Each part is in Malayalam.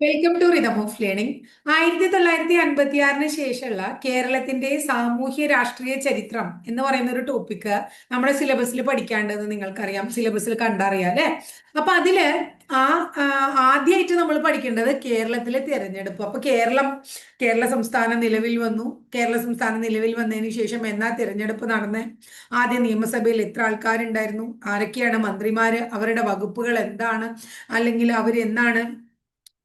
Welcome to rhythm of learning ആയിരത്തി തൊള്ളായിരത്തി അൻപത്തി ആറിന് ശേഷമുള്ള കേരളത്തിന്റെ സാമൂഹ്യ രാഷ്ട്രീയ ചരിത്രം എന്ന് പറയുന്ന ഒരു ടോപ്പിക്ക് നമ്മുടെ സിലബസിൽ പഠിക്കാണ്ടെന്ന് നിങ്ങൾക്കറിയാം. സിലബസിൽ കണ്ടറിയാം അല്ലെ? അപ്പൊ അതിൽ ആ ആദ്യമായിട്ട് നമ്മൾ പഠിക്കേണ്ടത് കേരളത്തിലെ തിരഞ്ഞെടുപ്പ്. അപ്പൊ കേരളം കേരള സംസ്ഥാനം നിലവിൽ വന്നു. കേരള സംസ്ഥാനം നിലവിൽ വന്നതിന് ശേഷം എന്നാ തിരഞ്ഞെടുപ്പ് നടന്ന്? ആദ്യ നിയമസഭയിൽ എത്ര ആൾക്കാരുണ്ടായിരുന്നു? ആരൊക്കെയാണ് മന്ത്രിമാര്? അവരുടെ വകുപ്പുകൾ എന്താണ്? അല്ലെങ്കിൽ അവർ എന്നാണ്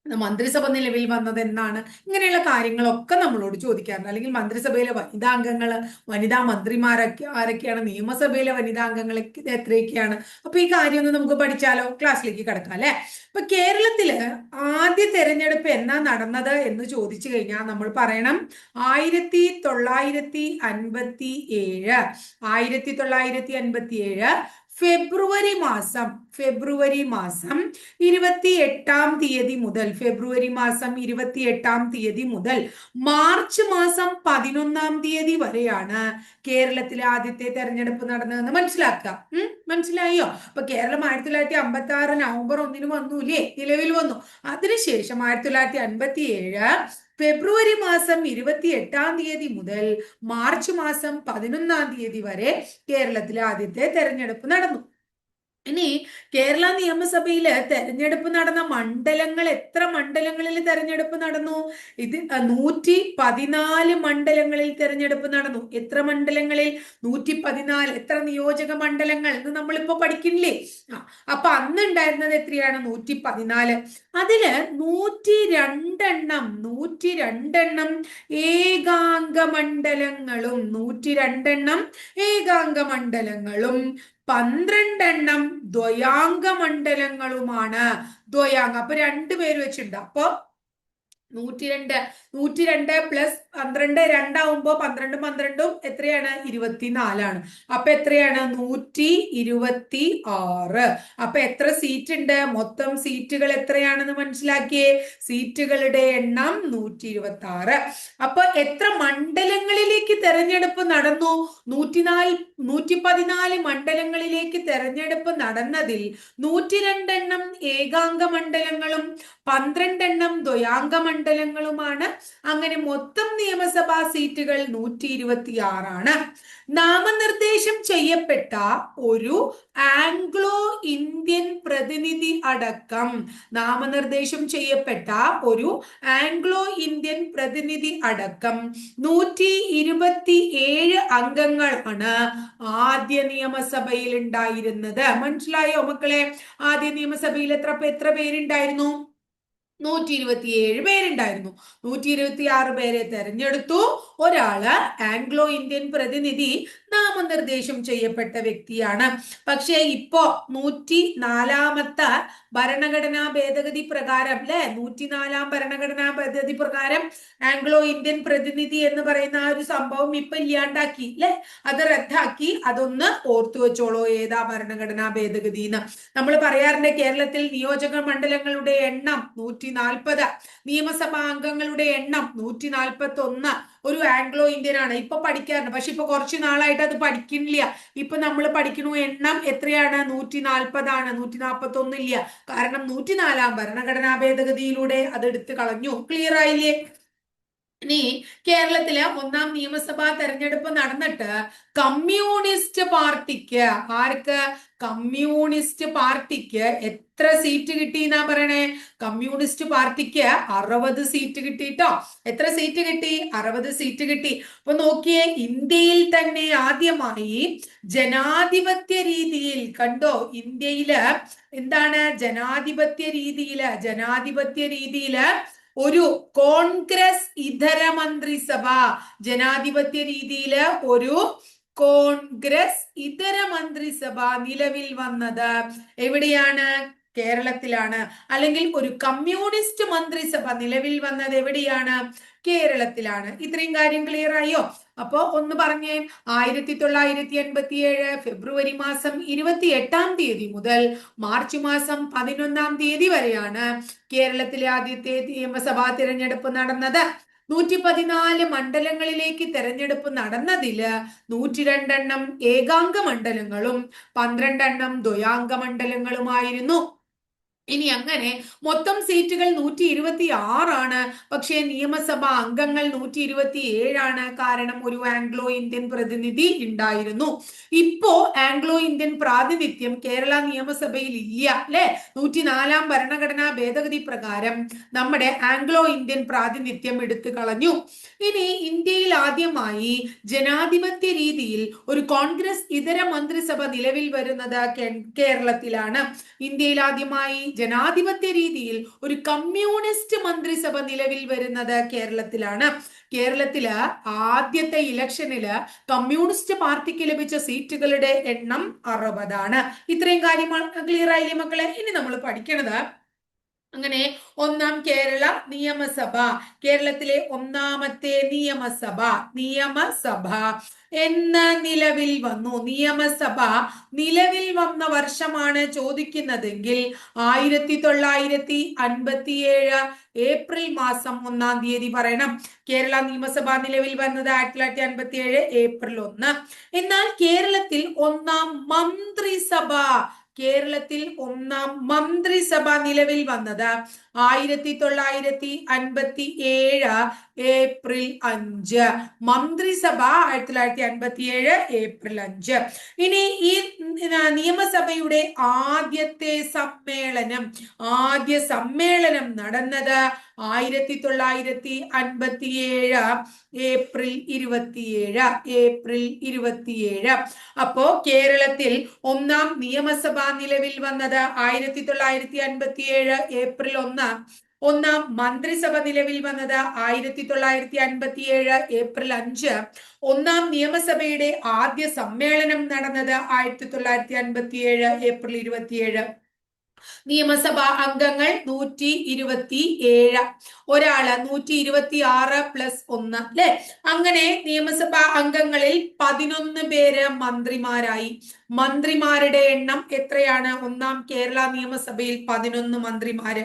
മന്ത്രിസഭ നിലവിൽ വന്നത് എന്നാണ് ഇങ്ങനെയുള്ള കാര്യങ്ങളൊക്കെ നമ്മളോട് ചോദിക്കാറുണ്ട്. അല്ലെങ്കിൽ മന്ത്രിസഭയിലെ വനിതാംഗങ്ങൾ വനിതാ മന്ത്രിമാരൊക്കെ ആരൊക്കെയാണ് നിയമസഭയിലെ വനിതാംഗങ്ങൾ എത്രയൊക്കെയാണ്? അപ്പൊ ഈ കാര്യമൊന്നും നമുക്ക് പഠിച്ചാലോ? ക്ലാസ്സിലേക്ക് കിടക്കാം അല്ലെ? അപ്പൊ കേരളത്തിൽ ആദ്യ തെരഞ്ഞെടുപ്പ് എന്നാ നടന്നത് എന്ന് ചോദിച്ചു കഴിഞ്ഞാൽ നമ്മൾ പറയണം ആയിരത്തി തൊള്ളായിരത്തി അൻപത്തി ഏഴ് ആയിരത്തി തൊള്ളായിരത്തി അൻപത്തി ഏഴ് ഫെബ്രുവരി മാസം ഫെബ്രുവരി മാസം ഇരുപത്തി എട്ടാം തീയതി മുതൽ ഫെബ്രുവരി മാസം ഇരുപത്തി എട്ടാം തീയതി മുതൽ മാർച്ച് മാസം പതിനൊന്നാം തീയതി വരെയാണ് കേരളത്തിലെ ആദ്യത്തെ തെരഞ്ഞെടുപ്പ് നടന്നതെന്ന് മനസ്സിലാക്കുക. മനസ്സിലായോ? അപ്പൊ കേരളം ആയിരത്തി തൊള്ളായിരത്തി അമ്പത്തി ആറ് നവംബർ ഒന്നിന് വന്നൂല്ലേ നിലവിൽ വന്നു. അതിനുശേഷം ആയിരത്തി തൊള്ളായിരത്തി അൻപത്തി ഏഴ് ഫെബ്രുവരി മാസം ഇരുപത്തി എട്ടാം തീയതി മുതൽ മാർച്ച് മാസം പതിനൊന്നാം തീയതി വരെ കേരളത്തിലെ ആദ്യത്തെ തെരഞ്ഞെടുപ്പ് നടന്നു. ഇനി കേരള നിയമസഭയിൽ തെരഞ്ഞെടുപ്പ് നടന്ന മണ്ഡലങ്ങൾ എത്ര മണ്ഡലങ്ങളിൽ തെരഞ്ഞെടുപ്പ് നടന്നു? ഇത് നൂറ്റി പതിനാല് മണ്ഡലങ്ങളിൽ തെരഞ്ഞെടുപ്പ് നടന്നു. എത്ര മണ്ഡലങ്ങളിൽ? നൂറ്റി പതിനാല്. എത്ര നിയോജക മണ്ഡലങ്ങൾ എന്ന് നമ്മളിപ്പോ പഠിക്കില്ലേ? ആ അപ്പൊ അന്ന് ഉണ്ടായിരുന്നത് എത്രയാണ്? നൂറ്റി പതിനാല്. അതിൽ നൂറ്റി രണ്ടെണ്ണം നൂറ്റി രണ്ടെണ്ണം ഏകാംഗ മണ്ഡലങ്ങളും നൂറ്റി രണ്ടെണ്ണം ഏകാംഗ മണ്ഡലങ്ങളും പന്ത്രണ്ടെണ്ണം ദ്വയാംഗ മണ്ഡലങ്ങളുമാണ് ദ്വയാംഗ. അപ്പൊ രണ്ടുപേര് വെച്ചിട്ടുണ്ട്. അപ്പൊ നൂറ്റി രണ്ട് നൂറ്റി രണ്ട് പ്ലസ് പന്ത്രണ്ട് രണ്ടാവുമ്പോ പന്ത്രണ്ടും പന്ത്രണ്ടും എത്രയാണ്? ഇരുപത്തിനാലാണ്. അപ്പൊ എത്രയാണ്? നൂറ്റി ഇരുപത്തി ആറ് അപ്പൊ എത്ര സീറ്റ് ഉണ്ട്? മൊത്തം സീറ്റുകൾ എത്രയാണെന്ന് മനസ്സിലാക്കിയേ? സീറ്റുകളുടെ എണ്ണം നൂറ്റി ഇരുപത്തി ആറ് അപ്പൊ എത്ര മണ്ഡലങ്ങളിലേക്ക് തെരഞ്ഞെടുപ്പ് നടന്നു? നൂറ്റിനാല് നൂറ്റി പതിനാല് മണ്ഡലങ്ങളിലേക്ക് തെരഞ്ഞെടുപ്പ് നടന്നതിൽ നൂറ്റി രണ്ടെണ്ണം ഏകാംഗ മണ്ഡലങ്ങളും പന്ത്രണ്ടെണ്ണം ദ്വയാംഗ മണ്ഡലങ്ങളുമാണ്. അങ്ങനെ മൊത്തം നിയമസഭാ സീറ്റുകൾ നൂറ്റി ഇരുപത്തി ആറാണ് നാമനിർദ്ദേശം ചെയ്യപ്പെട്ട ഒരു ആംഗ്ലോ ഇന്ത്യൻ പ്രതിനിധി അടക്കം നാമനിർദ്ദേശം ചെയ്യപ്പെട്ട ഒരു ആംഗ്ലോ ഇന്ത്യൻ പ്രതിനിധി അടക്കം നൂറ്റി ഇരുപത്തി ഏഴ് അംഗങ്ങളാണ് ആദ്യ നിയമസഭയിൽ ഉണ്ടായിരുന്നത് മനസ്സിലായോ മക്കളെ? ആദ്യ നിയമസഭയിൽ എത്ര എത്ര പേരുണ്ടായിരുന്നു? നൂറ്റി ഇരുപത്തിയേഴ് പേരുണ്ടായിരുന്നു. നൂറ്റി ഇരുപത്തി ആറ് പേരെ തെരഞ്ഞെടുത്തു. ഒരാൾ ആംഗ്ലോ ഇന്ത്യൻ പ്രതിനിധി നാമനിർദ്ദേശം ചെയ്യപ്പെട്ട വ്യക്തിയാണ്. പക്ഷേ ഇപ്പോ നൂറ്റി നാലാമത്തെ ഭരണഘടനാ ഭേദഗതി പ്രകാരം അല്ലെ നൂറ്റിനാലാം ഭരണഘടനാ ഭേദഗതി പ്രകാരം ആംഗ്ലോ ഇന്ത്യൻ പ്രതിനിധി എന്ന് പറയുന്ന ആ ഒരു സംഭവം ഇപ്പൊ ഇല്ലാണ്ടാക്കി അല്ലെ അത് റദ്ദാക്കി അതൊന്ന് ഓർത്തു വെച്ചോളോ ഏതാ ഭരണഘടനാ ഭേദഗതി എന്ന്. നമ്മൾ പറയാറുണ്ട് കേരളത്തിൽ നിയോജക മണ്ഡലങ്ങളുടെ എണ്ണം നൂറ്റി നാൽപ്പത് നിയമസഭാ അംഗങ്ങളുടെ എണ്ണം നൂറ്റി നാൽപ്പത്തി ഒന്ന് ഒരു ആംഗ്ലോ ഇന്ത്യൻ ആണ്. ഇപ്പൊ പഠിക്കാറുണ്ട്. പക്ഷെ ഇപ്പൊ കുറച്ച് നാളായിട്ട് അത് പഠിക്കുന്നില്ല. ഇപ്പൊ നമ്മൾ പഠിക്കണു എണ്ണം എത്രയാണ്? നൂറ്റി നാൽപ്പതാണ് നൂറ്റി നാൽപ്പത്തി ഒന്നില്ല കാരണം നൂറ്റിനാലാം ഭരണഘടനാ ഭേദഗതിയിലൂടെ അത് എടുത്തു കളഞ്ഞു. ക്ലിയർ ആയില്ലേ? ഇനി കേരളത്തിലെ ഒന്നാം നിയമസഭാ തെരഞ്ഞെടുപ്പ് നടന്നിട്ട് കമ്മ്യൂണിസ്റ്റ് പാർട്ടിക്ക് ആർക്ക് കമ്മ്യൂണിസ്റ്റ് പാർട്ടിക്ക് എത്ര സീറ്റ് കിട്ടി എന്നാ പറയണേ? കമ്മ്യൂണിസ്റ്റ് പാർട്ടിക്ക് അറുപത് സീറ്റ് കിട്ടിട്ടോ. എത്ര സീറ്റ് കിട്ടി? അറുപത് സീറ്റ് കിട്ടി. അപ്പൊ നോക്കിയേ ഇന്ത്യയിൽ തന്നെ ആദ്യമായി ജനാധിപത്യ രീതിയിൽ കണ്ടോ? ഇന്ത്യയിൽ എന്താണ് ജനാധിപത്യ രീതിയിൽ? ജനാധിപത്യ രീതിയിൽ ഒരു കോൺഗ്രസ് ഇതര മന്ത്രിസഭ ജനാധിപത്യ രീതിയിൽ ഒരു കോൺഗ്രസ് ഇതര മന്ത്രിസഭ നിലവിൽ വന്നത് എവിടെയാണ്? കേരളത്തിലാണ്. അല്ലെങ്കിൽ ഒരു കമ്മ്യൂണിസ്റ്റ് മന്ത്രിസഭ നിലവിൽ വന്നത് എവിടെയാണ്? കേരളത്തിലാണ്. ഇത്രയും കാര്യം ക്ലിയർ ആയോ? അപ്പോ ഒന്ന് പറഞ്ഞേ. ആയിരത്തി തൊള്ളായിരത്തി എൺപത്തി ഏഴ് ഫെബ്രുവരി മാസം ഇരുപത്തി എട്ടാം തീയതി മുതൽ മാർച്ച് മാസം പതിനൊന്നാം തീയതി വരെയാണ് കേരളത്തിലെ ആദ്യത്തെ നിയമസഭാ തിരഞ്ഞെടുപ്പ് നടന്നത്. നൂറ്റി പതിനാല് മണ്ഡലങ്ങളിലേക്ക് തെരഞ്ഞെടുപ്പ് നടന്നതിൽ നൂറ്റി രണ്ടെണ്ണം ഏകാംഗ മണ്ഡലങ്ങളും പന്ത്രണ്ടെണ്ണം ദ്വയാംഗ മണ്ഡലങ്ങളുമായിരുന്നു. ഇനി അങ്ങനെ മൊത്തം സീറ്റുകൾ നൂറ്റി ഇരുപത്തി ആറാണ് പക്ഷേ നിയമസഭാ അംഗങ്ങൾ നൂറ്റി ഇരുപത്തി ഏഴാണ് കാരണം ഒരു ആംഗ്ലോ ഇന്ത്യൻ പ്രതിനിധി ഉണ്ടായിരുന്നു. ഇപ്പോ ആംഗ്ലോ ഇന്ത്യൻ പ്രാതിനിധ്യം കേരള നിയമസഭയിൽ ഇല്ല അല്ലെ? നൂറ്റിനാലാം ഭരണഘടനാ ഭേദഗതി പ്രകാരം നമ്മുടെ ആംഗ്ലോ ഇന്ത്യൻ പ്രാതിനിധ്യം എടുത്തു കളഞ്ഞു. ഇനി ഇന്ത്യയിൽ ആദ്യമായി ജനാധിപത്യ രീതിയിൽ ഒരു കോൺഗ്രസ് ഇതര മന്ത്രിസഭ നിലവിൽ വരുന്നത് കേരളത്തിലാണ്. ഇന്ത്യയിൽ ആദ്യമായി ജനാധിപത്യ രീതിയിൽ ഒരു കമ്മ്യൂണിസ്റ്റ് മന്ത്രിസഭ നിലവിൽ വരുന്നത് കേരളത്തിലാണ്. കേരളത്തിൽ ആദ്യത്തെ ഇലക്ഷനിൽ കമ്മ്യൂണിസ്റ്റ് പാർട്ടിക്ക് ലഭിച്ച സീറ്റുകളുടെ എണ്ണം അറുപതാണ്. ഇത്രയും കാര്യങ്ങൾ ക്ലിയർ ആയില്ലേ മക്കളെ? ഇനി നമ്മൾ പഠിക്കണത് അങ്ങനെ ഒന്നാം കേരള നിയമസഭ. കേരളത്തിലെ ഒന്നാമത്തെ നിയമസഭ. നിയമസഭ എന്ന നിലവിൽ വന്നു. നിയമസഭ നിലവിൽ വന്ന വർഷമാണ് ചോദിക്കുന്നതെങ്കിൽ ആയിരത്തി തൊള്ളായിരത്തി അൻപത്തിയേഴ് ഏപ്രിൽ മാസം ഒന്നാം തീയതി പറയണം. കേരള നിയമസഭ നിലവിൽ വന്നത് ആയിരത്തി തൊള്ളായിരത്തി അൻപത്തി ഏഴ് ഏപ്രിൽ ഒന്ന്. എന്നാൽ കേരളത്തിൽ ഒന്നാം മന്ത്രിസഭ കേരളത്തിൽ ഒന്നാം മന്ത്രിസഭ നിലവിൽ വന്നത് ആയിരത്തി തൊള്ളായിരത്തി അൻപത്തി ഏഴ് ഏപ്രിൽ അഞ്ച്. മന്ത്രിസഭ ആയിരത്തി തൊള്ളായിരത്തി അൻപത്തി ഏഴ് ഏപ്രിൽ അഞ്ച്. ഇനി ഈ നിയമസഭയുടെ ആദ്യത്തെ സമ്മേളനം ആദ്യ സമ്മേളനം നടന്നത് ആയിരത്തി തൊള്ളായിരത്തി അൻപത്തി ഏഴ് ഏപ്രിൽ ഇരുപത്തിയേഴ് ഏപ്രിൽ ഇരുപത്തിയേഴ്. അപ്പോ കേരളത്തിൽ ഒന്നാം നിയമസഭ നിലവിൽ വന്നത് ആയിരത്തി തൊള്ളായിരത്തി അൻപത്തി ഏഴ് ഏപ്രിൽ ഒന്ന്. ഒന്നാം മന്ത്രിസഭ നിലവിൽ വന്നത് ആയിരത്തി തൊള്ളായിരത്തി അൻപത്തി ഏഴ് ഏപ്രിൽ അഞ്ച്. ഒന്നാം നിയമസഭയുടെ ആദ്യ സമ്മേളനം നടന്നത് ആയിരത്തി തൊള്ളായിരത്തി അൻപത്തി ഏഴ് ഏപ്രിൽ ഇരുപത്തിയേഴ്. നിയമസഭാ അംഗങ്ങൾ നൂറ്റി ഇരുപത്തി ഏഴ് ഒരാൾ നൂറ്റി ഇരുപത്തി ആറ് പ്ലസ് ഒന്ന് അല്ലെ അങ്ങനെ നിയമസഭാ അംഗങ്ങളിൽ പതിനൊന്ന് പേര് മന്ത്രിമാരായി. മന്ത്രിമാരുടെ എണ്ണം എത്രയാണ്? ഒന്നാം കേരള നിയമസഭയിൽ പതിനൊന്ന് മന്ത്രിമാര്.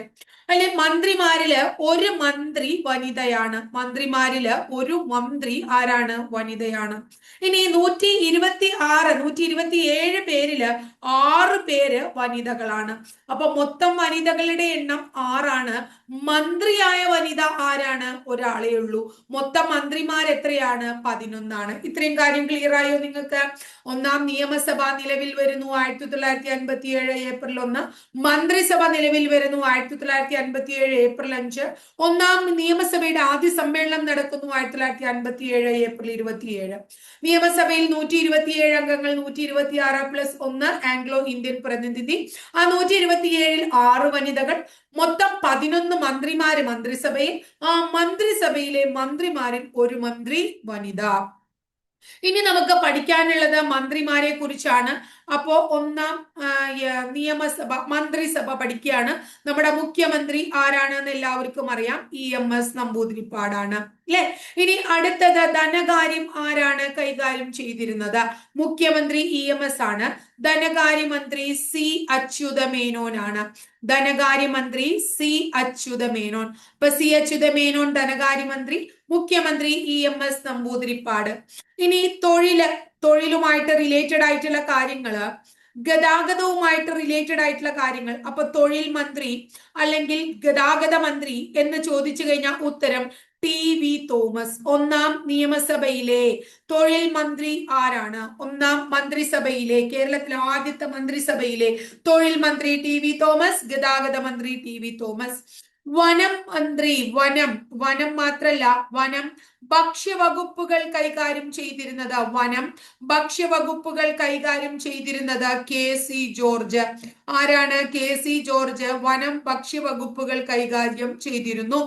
അല്ലെ മന്ത്രിമാരിൽ ഒരു മന്ത്രി വനിതയാണ്. മന്ത്രിമാരിൽ ഒരു മന്ത്രി ആരാണ്? വനിതയാണ്. ഇനി നൂറ്റി ഇരുപത്തി ആറ് നൂറ്റി ഇരുപത്തി ഏഴ് പേരിൽ ആറ് പേര് വനിതകളാണ്. അപ്പൊ മൊത്തം വനിതകളുടെ എണ്ണം ആറാണ്. മന്ത്രിയായ വനിത ആരാണ്? ഒരാളേ ഉള്ളൂ. മൊത്തം മന്ത്രിമാർ എത്രയാണ്? പതിനൊന്നാണ്. ഇത്രയും കാര്യം ക്ലിയർ ആയോ നിങ്ങൾക്ക്? ഒന്നാം നിയമസഭ നിലവിൽ വരുന്നു ആയിരത്തി തൊള്ളായിരത്തി അൻപത്തി ഏഴ് ഏപ്രിൽ ഒന്ന്. മന്ത്രിസഭ നിലവിൽ വരുന്നു ആയിരത്തി തൊള്ളായിരത്തി അൻപത്തി ഏഴ് ഏപ്രിൽ അഞ്ച്. ഒന്നാം നിയമസഭയുടെ ആദ്യ സമ്മേളനം നടക്കുന്നു ആയിരത്തി തൊള്ളായിരത്തി അൻപത്തി ഏഴ് ഏപ്രിൽ ഇരുപത്തിയേഴ്. നിയമസഭയിൽ നൂറ്റി ഇരുപത്തിയേഴ് അംഗങ്ങൾ നൂറ്റി ഇരുപത്തി ആറ് പ്ലസ് ഒന്ന് ആംഗ്ലോ ഇന്ത്യൻ പ്രതിനിധി. ആ നൂറ്റി ഇരുപത്തിയേഴിൽ ആറ് വനിതകൾ മൊത്തം പതിനൊന്ന് മന്ത്രിമാര് മന്ത്രിസഭയിൽ. ആ മന്ത്രിസഭയിലെ മന്ത്രിമാരിൽ ഒരു മന്ത്രി വനിത. ഇനി നമുക്ക് പഠിക്കാനുള്ളത് മന്ത്രിമാരെ കുറിച്ചാണ് അപ്പോ ഒന്നാം നിയമസഭ മന്ത്രിസഭ പഠിക്കുകയാണ്. നമ്മുടെ മുഖ്യമന്ത്രി ആരാണെന്ന് എല്ലാവർക്കും അറിയാം. ഇ എം എസ് നമ്പൂതിരിപ്പാടാണ്. അല്ലെ ഇനി അടുത്തത് ധനകാര്യം ആരാണ് കൈകാര്യം ചെയ്തിരുന്നത്? മുഖ്യമന്ത്രി ഇ എം എസ് ആണ്. ധനകാര്യമന്ത്രി സി അച്യുത മേനോനാണ് ധനകാര്യമന്ത്രി സി അച്യുത മേനോൻ ഇപ്പൊ സി അച്യുത മേനോൻ ധനകാര്യമന്ത്രി മുഖ്യമന്ത്രി ഇ എം എസ് നമ്പൂതിരിപ്പാട്. ഇനി തൊഴിൽ തൊഴിലുമായിട്ട് റിലേറ്റഡ് ആയിട്ടുള്ള കാര്യങ്ങൾ ഗതാഗതവുമായിട്ട് റിലേറ്റഡ് ആയിട്ടുള്ള കാര്യങ്ങൾ. അപ്പൊ തൊഴിൽ മന്ത്രി അല്ലെങ്കിൽ ഗതാഗത മന്ത്രി എന്ന് ചോദിച്ചു കഴിഞ്ഞാൽ ഉത്തരം ടി വി തോമസ് ഒന്നാം നിയമസഭയിലെ തൊഴിൽ മന്ത്രി ആരാണ്? ഒന്നാം മന്ത്രിസഭയിലെ കേരളത്തിലെ ആദ്യത്തെ മന്ത്രിസഭയിലെ തൊഴിൽ മന്ത്രി ടി വി തോമസ് ഗതാഗത മന്ത്രി ടി വി തോമസ്. വനം മന്ത്രി വനം വനം മാത്രല്ല വനം. ഭക്ഷ്യവകുപ്പുകൾ കൈകാര്യം ചെയ്തിരുന്നത് വനം. ഭക്ഷ്യവകുപ്പുകൾ കൈകാര്യം ചെയ്തിരുന്നത് കെ. സി. ജോർജ്. ആരാണ് കെ. സി. ജോർജ്? വനം ഭക്ഷ്യവകുപ്പുകൾ കൈകാര്യം ചെയ്തിരുന്നു.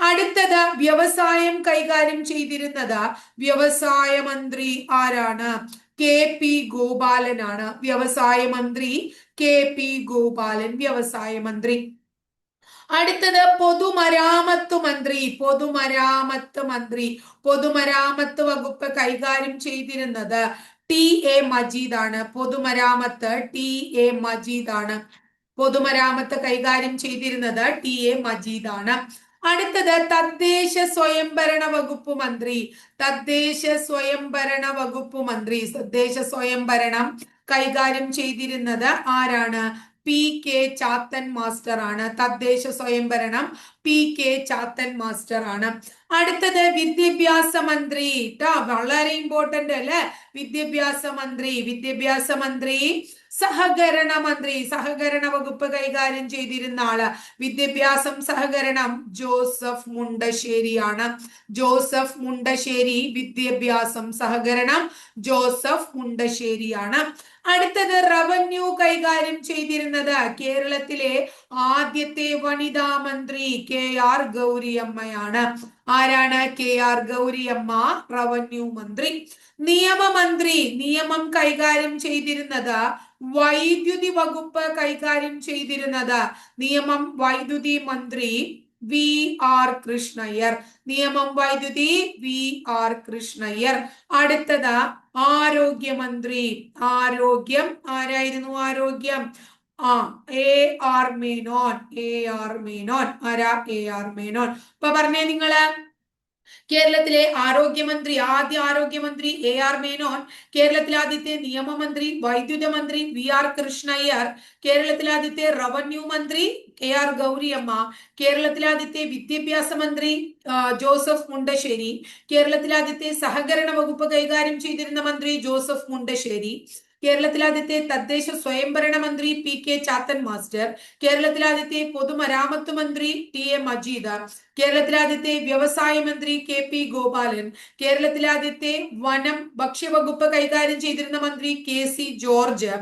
അടുത്തത് വ്യവസായം കൈകാര്യം ചെയ്തിരുന്നത് വ്യവസായ മന്ത്രി ആരാണ്? കെ. പി. ഗോപാലനാണ്. വ്യവസായ മന്ത്രി കെ. പി. ഗോപാലൻ വ്യവസായ മന്ത്രി. അടുത്തത് പൊതുമരാമത്ത് മന്ത്രി പൊതുമരാമത്ത് മന്ത്രി പൊതുമരാമത്ത് വകുപ്പ് കൈകാര്യം ചെയ്തിരുന്നത് ടി എ മജീദ് ആണ് പൊതുമരാമത്ത് ടി എ മജീദ് ആണ് പൊതുമരാമത്ത് കൈകാര്യം ചെയ്തിരുന്നത് ടി എ മജീദ് ആണ് അടുത്തത് തദ്ദേശ സ്വയംഭരണ വകുപ്പ് മന്ത്രി തദ്ദേശ സ്വയംഭരണ വകുപ്പ് മന്ത്രി തദ്ദേശ സ്വയംഭരണം കൈകാര്യം ചെയ്തിരുന്നത് ആരാണ്? പി കെ ചാത്തൻ മാസ്റ്റർ ആണ് തദ്ദേശ സ്വയംഭരണം പി കെ ചാത്തൻ മാസ്റ്റർ ആണ്. അടുത്തത് വിദ്യാഭ്യാസ മന്ത്രി. വളരെ ഇമ്പോർട്ടന്റ് അല്ലെ? വിദ്യാഭ്യാസ മന്ത്രി വിദ്യാഭ്യാസ മന്ത്രി സഹകരണ മന്ത്രി. സഹകരണ വകുപ്പ് കൈകാര്യം ചെയ്തിരുന്ന ആൾ വിദ്യാഭ്യാസം സഹകരണം ജോസഫ് മുണ്ടശ്ശേരിയാണ് ജോസഫ് മുണ്ടശ്ശേരി വിദ്യാഭ്യാസം സഹകരണം ജോസഫ് മുണ്ടശ്ശേരിയാണ് അടുത്തത് റവന്യൂ കൈകാര്യം ചെയ്തിരുന്നത് കേരളത്തിലെ ആദ്യത്തെ വനിതാ മന്ത്രി കെ ആർ ഗൗരിയമ്മയാണ്. ആരാണ് കെ ആർ ഗൗരിയമ്മ? റവന്യൂ മന്ത്രി. നിയമമന്ത്രി നിയമം കൈകാര്യം ചെയ്തിരുന്നത് വൈദ്യുതി വകുപ്പ് കൈകാര്യം ചെയ്തിരുന്നത് നിയമം വൈദ്യുതി മന്ത്രി വി ആർ കൃഷ്ണയ്യർ. നിയമം വൈദ്യുതി വി ആർ കൃഷ്ണയ്യർ. അടുത്തത് ആരോഗ്യമന്ത്രി. ആരോഗ്യം ആരായിരുന്നു ആരോഗ്യം? ആ A R Menon A R Menon ആരാ? എ ആർ മേനോൻ ഇപ്പൊ പറഞ്ഞേ നിങ്ങൾ. കേരളത്തിലെ ആരോഗ്യമന്ത്രി ആദ്യ ആരോഗ്യമന്ത്രി എ ആർ മേനോൻ കേരളത്തിലെ ആദ്യത്തെ നിയമമന്ത്രി വൈദ്യുത മന്ത്രി വി ആർ കൃഷ്ണയ്യർ കേരളത്തിലെ ആദ്യത്തെ റവന്യൂ മന്ത്രി കെ ആർ ഗൗരിയമ്മ കേരളത്തിലെ ആദ്യത്തെ വിദ്യാഭ്യാസ മന്ത്രി ജോസഫ് മുണ്ടശ്ശേരി കേരളത്തിലെ ആദ്യത്തെ സഹകരണ വകുപ്പ് കൈകാര്യം ചെയ്തിരുന്ന മന്ത്രി ജോസഫ് മുണ്ടശ്ശേരി കേരളത്തിലെ ആദ്യത്തെ തദ്ദേശ സ്വയംഭരണ മന്ത്രി പി കെ ചാത്തൻ മാസ്റ്റർ കേരളത്തിലെ ആദ്യത്തെ പൊതുമരാമത്ത് മന്ത്രി ടി എ മജീദ് കേരളത്തിലെ ആദ്യത്തെ വ്യവസായ മന്ത്രി കെ പി ഗോപാലൻ കേരളത്തിലെ ആദ്യത്തെ വനം ഭക്ഷ്യവകുപ്പ് കൈകാര്യം ചെയ്തിരുന്ന മന്ത്രി കെ സി ജോർജ്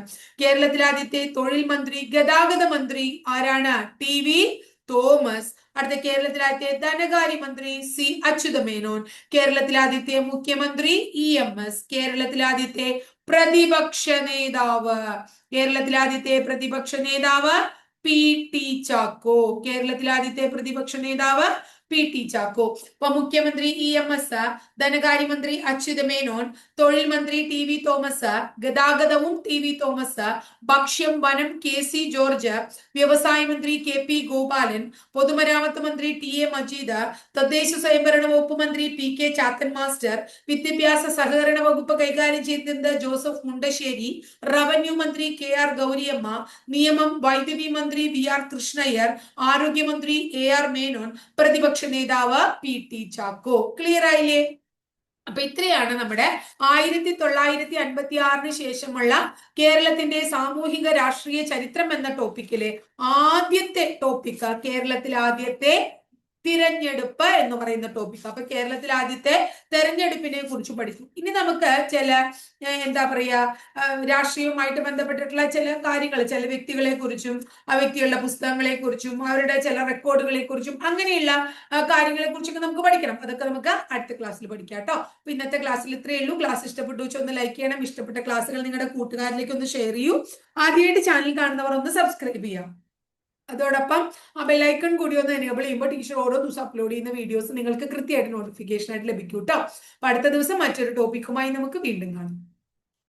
കേരളത്തിലെ ആദ്യത്തെ തൊഴിൽ മന്ത്രി ഗതാഗത മന്ത്രി ആരാണ്? T V Thomas. അടുത്ത കേരളത്തിലെ ആദ്യത്തെ ധനകാര്യ മന്ത്രി സി അച്യുതമേനോൻ കേരളത്തിലെ ആദ്യത്തെ മുഖ്യമന്ത്രി ഇ എം എസ് കേരളത്തിലെ ആദ്യത്തെ പ്രതിപക്ഷ നേതാവ് കേരളത്തിലെ ആദ്യത്തെ പ്രതിപക്ഷ നേതാവ് പി ടി ചാക്കോ. കേരളത്തിലെ ആദ്യത്തെ പ്രതിപക്ഷ നേതാവ് പി ടി ചാക്കോ. ഇപ്പൊ മുഖ്യമന്ത്രി ഇ എം എസ് ധനകാര്യമന്ത്രി അച്യുത മേനോൻ തൊഴിൽ മന്ത്രി ടി വി തോമസ് ഗതാഗതവും ടി വി തോമസ് ഭക്ഷ്യം വനം കെ സി ജോർജ് വ്യവസായ മന്ത്രി കെ പി ഗോപാലൻ പൊതുമരാമത്ത് മന്ത്രി ടി എ മജീദ് തദ്ദേശ സ്വയംഭരണ വകുപ്പ് മന്ത്രി പി കെ ചാത്തൻ മാസ്റ്റർ വിദ്യാഭ്യാസ സഹകരണ വകുപ്പ് കൈകാര്യം ചെയ്തിരുന്നത് ജോസഫ് മുണ്ടശ്ശേരി റവന്യൂ മന്ത്രി കെ ആർ ഗൗരിയമ്മ നിയമം വൈദ്യുതി മന്ത്രി വി ആർ കൃഷ്ണയ്യർ ആരോഗ്യമന്ത്രി എ ആർ മേനോൻ പ്രതിപക്ഷ നേതാവ് പി ടി ചാക്കോ. ക്ലിയർ ആയില്ലേ? അപ്പൊ ഇത്രയാണ് നമ്മുടെ ആയിരത്തി തൊള്ളായിരത്തി അൻപത്തി ആറിന് ശേഷമുള്ള കേരളത്തിന്റെ സാമൂഹിക രാഷ്ട്രീയ ചരിത്രം എന്ന ടോപ്പിക്കിലെ ആദ്യത്തെ ടോപ്പിക് കേരളത്തിൽ ആദ്യത്തെ തിരഞ്ഞെടുപ്പ് എന്ന് പറയുന്ന ടോപ്പിക് അപ്പൊ കേരളത്തിൽ ആദ്യത്തെ തെരഞ്ഞെടുപ്പിനെ കുറിച്ച് പഠിക്കും ഇനി നമുക്ക് ചില എന്താ പറയാ രാഷ്ട്രീയവുമായിട്ട് ബന്ധപ്പെട്ടിട്ടുള്ള ചില കാര്യങ്ങൾ ചില വ്യക്തികളെ കുറിച്ചും ആ വ്യക്തികളുടെ പുസ്തകങ്ങളെ കുറിച്ചും അവരുടെ ചില റെക്കോർഡുകളെ കുറിച്ചും അങ്ങനെയുള്ള കാര്യങ്ങളെ കുറിച്ചൊക്കെ നമുക്ക് പഠിക്കണം. അതൊക്കെ നമുക്ക് അടുത്ത ക്ലാസ്സിൽ പഠിക്കാം കേട്ടോ. അപ്പൊ ഇന്നത്തെ ക്ലാസ്സിൽ ഇത്രയേ ഉള്ളൂ. ക്ലാസ് ഇഷ്ടപ്പെട്ടു വെച്ചൊന്ന് ലൈക്ക് ചെയ്യണം. ഇഷ്ടപ്പെട്ട ക്ലാസ്സുകൾ നിങ്ങളുടെ കൂട്ടുകാരിലേക്ക് ഒന്ന് ഷെയർ ചെയ്യൂ. ആദ്യമായിട്ട് ചാനൽ കാണുന്നവർ ഒന്ന് സബ്സ്ക്രൈബ് ചെയ്യാം. അതോടൊപ്പം ആ ബെല്ലൈക്കൺ കൂടി ഒന്ന് എനേബിൾ ചെയ്യുമ്പോൾ ടീച്ചർ ഓരോ ദിവസം അപ്ലോഡ് ചെയ്യുന്ന വീഡിയോസ് നിങ്ങൾക്ക് കൃത്യമായിട്ട് നോട്ടിഫിക്കേഷൻ ആയിട്ട് ലഭിക്കും കേട്ടോ അപ്പൊ അടുത്ത ദിവസം മറ്റൊരു ടോപ്പിക്കുമായി നമുക്ക് വീണ്ടും കാണാം.